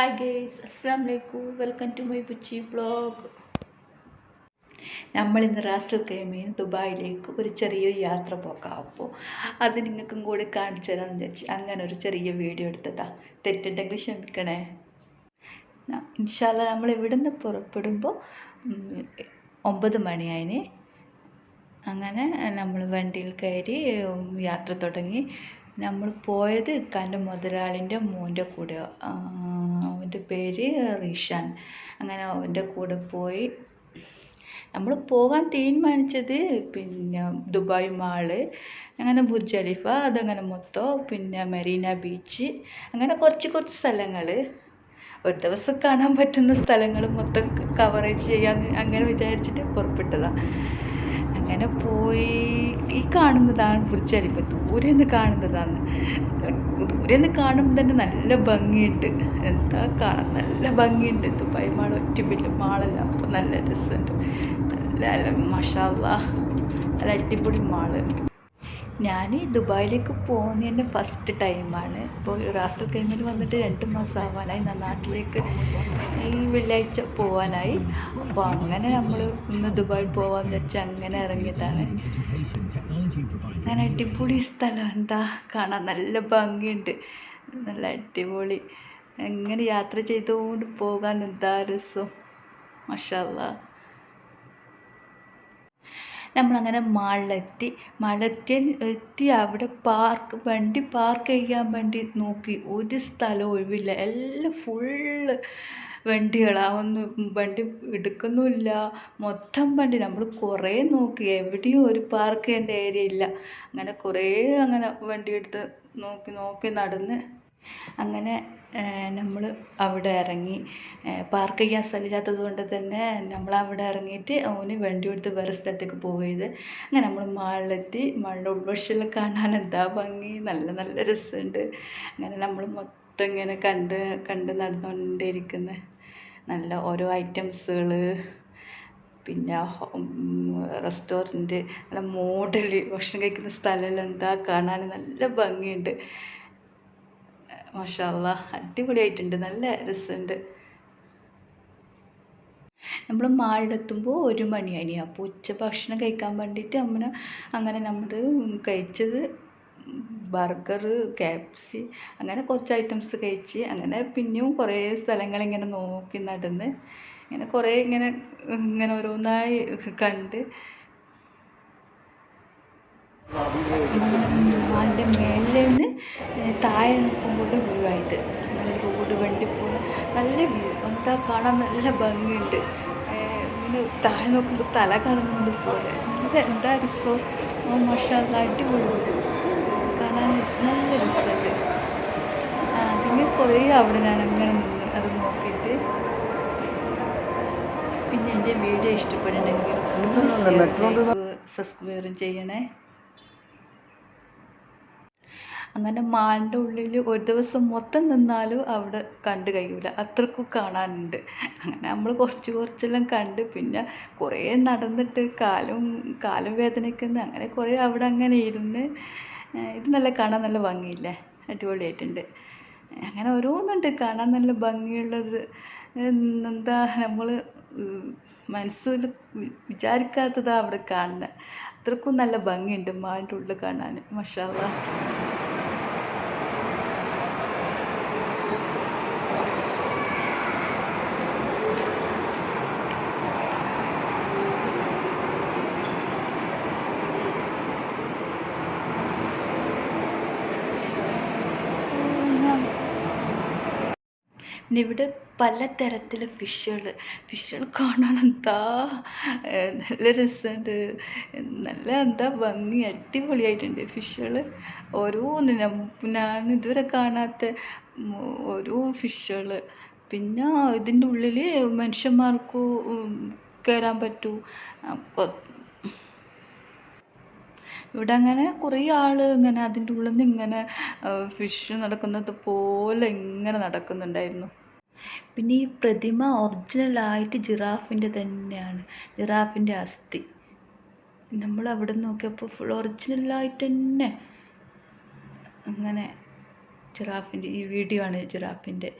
Hi guys അസ്സാം വലൈക്കും welcome to my ബുച്ചി ബ്ലോഗ് നമ്മളിന്ന് റാസൽ കൈമീൻ ദുബായിലേക്ക് ഒരു ചെറിയ യാത്ര പോക്കാം. അപ്പോൾ അത് നിങ്ങൾക്കും കൂടി കാണിച്ചു തരാമെന്ന് വിചാരിച്ചു അങ്ങനെ ഒരു ചെറിയ വീഡിയോ എടുത്തതാ. തെറ്റുണ്ടെങ്കിൽ ക്ഷമിക്കണേ. ഇൻഷാല്ല നമ്മൾ ഇവിടെ നിന്ന് പുറപ്പെടുമ്പോൾ ഒമ്പത് മണിയായിന് അങ്ങനെ നമ്മൾ വണ്ടിയിൽ കയറി യാത്ര തുടങ്ങി. നമ്മൾ പോയത് ഇക്കാന്റെ മുതലാളിന്റെ മോന്റെ കൂടെ അവന്റെ പേര് റിഷാൻ. അങ്ങനെ അവന്റെ കൂടെ പോയി. നമ്മൾ പോകാൻ തീരുമാനിച്ചത് പിന്നെ ദുബായ് മാൾ അങ്ങനെ ബുർജ് ഖലീഫ അതങ്ങനെ മൊത്തം പിന്നെ മെറീന ബീച്ച് അങ്ങനെ കുറച്ച് കുറച്ച് സ്ഥലങ്ങൾ. ഒരു ദിവസം കാണാൻ പറ്റുന്ന സ്ഥലങ്ങൾ മൊത്തം കവറേജ് ചെയ്യാൻ അങ്ങനെ വിചാരിച്ചിട്ട് പുറപ്പെട്ടതാണ് അങ്ങനെ പോയി. ഈ കാണുന്നതാണ് ബുർജ് ഖലീഫ. ദൂരെ നിന്ന് കാണുന്നതാണ്. ദൂരെ നിന്ന് കാണുമ്പോൾ തന്നെ നല്ല ഭംഗിയുണ്ട്. എന്താ കാണാൻ നല്ല ഭംഗിയുണ്ട്. ദുബായ് മാൾ ഒറ്റ വലിയ മാളല്ല. അപ്പോൾ നല്ല രസമുണ്ട്. നല്ല മഷാല്ല നല്ല അടിപൊളി മാൾ. ഞാൻ ദുബായിലേക്ക് പോകുന്നതിന്റെ ഫസ്റ്റ് ടൈമാണ് ഇപ്പോൾ റാസൽ കൈമിൽ വന്നിട്ട് രണ്ട് മാസം ആവാനായി നാട്ടിലേക്ക് ഈ വെള്ളിയാഴ്ച പോകാനായി അപ്പോൾ അങ്ങനെ നമ്മൾ ഇന്ന് ദുബായിൽ പോകാമെന്ന് വെച്ചാൽ അങ്ങനെ ഇറങ്ങിയതാണ്. അങ്ങനെ അടിപൊളി സ്ഥലം. എന്താ കാണാൻ നല്ല ഭംഗിയുണ്ട്. നല്ല അടിപൊളി. എങ്ങനെ യാത്ര ചെയ്തുകൊണ്ട് പോകാൻ എന്താ രസം? മഷാല്ല നമ്മളങ്ങനെ മാളിലെത്തി മാളിലെത്തി എത്തി അവിടെ പാർക്ക് വണ്ടി പാർക്ക് ചെയ്യാൻ വേണ്ടി നോക്കി. ഒരു സ്ഥലം ഒഴിവില്ല. എല്ലാം ഫുള്ള് വണ്ടികളാണ് ഒന്ന് വണ്ടി എടുക്കുന്നുമില്ല. മൊത്തം വണ്ടി നമ്മൾ കുറേ നോക്കി. എവിടെയും ഒരു പാർക്ക് ചെയ്യേണ്ട ഏരിയ ഇല്ല. അങ്ങനെ കുറേ അങ്ങനെ വണ്ടി എടുത്ത് നോക്കി നോക്കി നടന്ന് അങ്ങനെ നമ്മൾ അവിടെ ഇറങ്ങി പാർക്ക് ചെയ്യാൻ സ്ഥലമില്ലാത്തത് കൊണ്ട് തന്നെ നമ്മൾ അവിടെ ഇറങ്ങിയിട്ട് അവന് വണ്ടി എടുത്ത് വേറെ സ്ഥലത്തേക്ക് പോയത്. അങ്ങനെ നമ്മൾ മാളിലെത്തി മാളിന്റെ ഉൾവശമെല്ലാം കാണാൻ എന്താ ഭംഗി? നല്ല നല്ല രസമുണ്ട്. അങ്ങനെ നമ്മൾ മൊത്തം ഇങ്ങനെ കണ്ട് കണ്ട് നടന്നുകൊണ്ടിരിക്കുന്ന. നല്ല ഓരോ ഐറ്റംസുകൾ പിന്നെ റെസ്റ്റോറന്റ് നല്ല മോഡൽ ഭക്ഷണം കഴിക്കുന്ന സ്ഥലമെല്ലാം എന്താ കാണാൻ നല്ല ഭംഗിയുണ്ട്. മാഷാല്ല അടിപൊളിയായിട്ടുണ്ട് നല്ല രസമുണ്ട്. നമ്മൾ മാളിലെത്തുമ്പോൾ ഒരു മണിയായി അപ്പോൾ ഉച്ച ഭക്ഷണം കഴിക്കാൻ വേണ്ടിയിട്ട് അമ്മ അങ്ങനെ നമ്മൾ കഴിച്ചത് ബർഗർ കാപ്സി അങ്ങനെ കുറച്ച് ഐറ്റംസ് കഴിച്ച് അങ്ങനെ പിന്നെയും കുറേ സ്ഥലങ്ങൾ ഇങ്ങനെ നോക്കി നടന്ന് ഇങ്ങനെ കുറേ ഇങ്ങനെ ഇങ്ങനെ ഓരോന്നായി കണ്ട്. മാളിന്റെ മേലിൽ നിന്ന് താഴെ നോക്കുമ്പോൾ വ്യൂ ആയത് നല്ല റോഡ് വണ്ടി പോകുന്ന നല്ല വ്യൂ എന്താ കാണാൻ നല്ല ഭംഗിയുണ്ട്. ഇങ്ങനെ താഴെ നോക്കുമ്പോൾ തല കറങ്ങുന്നത് പോലെ. നല്ല എന്താ രസം. മഷാല അടിപൊളി കാണാൻ നല്ല രസമുണ്ട്. അതിങ്ങനെ കുറേ അവിടെ ഞാൻ അങ്ങനെ നിന്ന് അത് നോക്കിയിട്ട് പിന്നെ എന്റെ വീഡിയോ ഇഷ്ടപ്പെടുന്നെങ്കിൽ സബ്സ്ക്രൈബും ചെയ്യണേ. അങ്ങനെ മാളിന്റെ ഉള്ളിൽ ഒരു ദിവസം മൊത്തം നിന്നാലും അവിടെ കണ്ടു കഴിയൂല. അത്രക്കും കാണാനുണ്ട്. അങ്ങനെ നമ്മൾ കുറച്ച് കുറച്ചെല്ലാം കണ്ട് പിന്നെ കുറേ നടന്നിട്ട് കാലും കാലും വേദനിക്കുന്ന അങ്ങനെ കുറേ അവിടെ അങ്ങനെ ഇരുന്ന് ഇത് നല്ല കാണാൻ നല്ല ഭംഗിയില്ലേ? അടിപൊളിയായിട്ടുണ്ട്. അങ്ങനെ ഓരോന്നുണ്ട്. കാണാൻ നല്ല ഭംഗിയുള്ളത്. എന്താ നമ്മൾ മനസ്സിൽ വിചാരിക്കാത്തതാണ് അവിടെ കാണുന്നത് അത്രക്കും നല്ല ഭംഗിയുണ്ട് മാളിന്റെ ഉള്ളിൽ കാണാൻ മഷാല്ല പിന്നെ ഇവിടെ പലതരത്തിലെ ഫിഷുകൾ ഫിഷുകൾ കാണാൻ എന്താ നല്ല രസമുണ്ട്. നല്ല എന്താ ഭംഗി അടിപൊളിയായിട്ടുണ്ട് ഫിഷുകൾ ഓരോന്നിനും ഞാൻ ഇതുവരെ കാണാത്ത ഓരോ ഫിഷുകൾ പിന്നെ ഇതിന്റെ ഉള്ളിൽ മനുഷ്യന്മാർക്ക് കയറാൻ പറ്റൂ. ഇവിടെ അങ്ങനെ കുറേ ആൾ ഇങ്ങനെ അതിന്റെ ഉള്ളിൽ നിന്ന് ഇങ്ങനെ ഫിഷ് നടക്കുന്നത് പോലെ ഇങ്ങനെ നടക്കുന്നുണ്ടായിരുന്നു. പിന്നെ ഈ പ്രതിമ ഒറിജിനലായിട്ട് ജിറാഫിന്റെ തന്നെയാണ് ജിറാഫിന്റെ അസ്ഥി. നമ്മൾ അവിടെ നോക്കിയപ്പോൾ ഫുൾ ഒറിജിനലായിട്ട് തന്നെ അങ്ങനെ ജിറാഫിന്റെ ഈ വീഡിയോ ആണ് ജിറാഫിന്റെ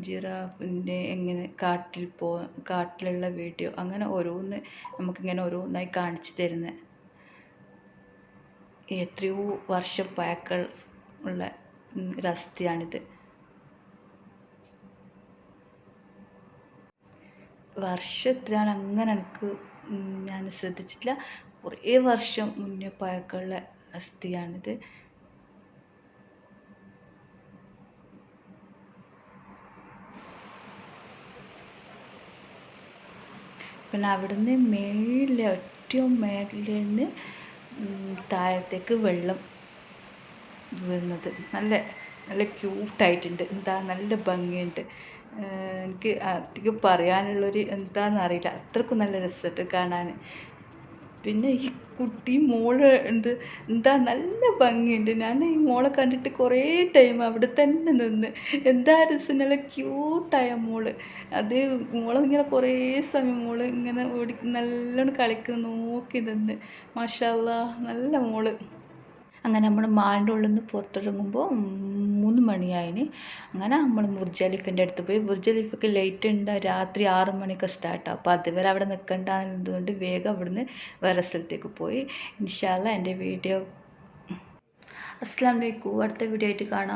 ജിറാഫിന്റെ എങ്ങനെ കാട്ടിൽ പോ കാട്ടിലുള്ള വീഡിയോ അങ്ങനെ ഓരോന്ന് നമുക്കിങ്ങനെ ഓരോന്നായി കാണിച്ചു തരുന്നത് എത്രയോ വർഷം പഴക്കം ഉള്ള ഒരു അസ്ഥിയാണിത് വർഷം എത്രയാണ് അങ്ങനെ എനിക്ക് ഞാൻ ശ്രദ്ധിച്ചിട്ടില്ല. കുറേ വർഷം മുന്നേ പഴക്കമുള്ള അസ്ഥിയാണിത് പിന്നെ അവിടുന്ന് മേളിലെ ഏറ്റവും മേളിൽ നിന്ന് താഴത്തേക്ക് വെള്ളം വീഴുന്നത്. നല്ല നല്ല ക്യൂട്ടായിട്ടുണ്ട്. എന്താ നല്ല ഭംഗിയുണ്ട്. എനിക്ക് അധികം പറയാനുള്ളൊരു എന്താണെന്നറിയില്ല അത്രക്കും നല്ല രസമുണ്ട് കാണാൻ. പിന്നെ ഈ കുട്ടി മോൾ എന്ത് എന്താ നല്ല ഭംഗിയുണ്ട്. ഞാൻ ഈ മോളെ കണ്ടിട്ട് കുറേ ടൈം അവിടെ തന്നെ നിന്ന്. എന്താ രസം നല്ല ക്യൂട്ടായ മോൾ. അത് മോളെ ഇങ്ങനെ കുറേ സമയം മോൾ ഇങ്ങനെ ഓടി നല്ലോണം കളിക്കുന്ന നോക്കി നിന്ന്. മാഷാല്ല നല്ല മോൾ. അങ്ങനെ നമ്മൾ മാളിന്റെ ഉള്ളിൽ നിന്ന് പുറത്തിറങ്ങുമ്പോൾ മൂന്ന് മണിയായിന്. അങ്ങനെ നമ്മൾ ബുർജ് അടുത്ത് പോയി. ബുർജ് ലൈറ്റ് ഉണ്ട്. രാത്രി ആറ് മണിക്ക് സ്റ്റാർട്ടാവും അപ്പോൾ അതുവരെ അവിടെ നിൽക്കേണ്ടതുകൊണ്ട് വേഗം അവിടുന്ന് വേറെ സ്ഥലത്തേക്ക് പോയി. ഇൻഷാല്ല എന്റെ വീഡിയോ. അസ്സാം വലൈക്കും അടുത്ത വീഡിയോ ആയിട്ട് കാണാം.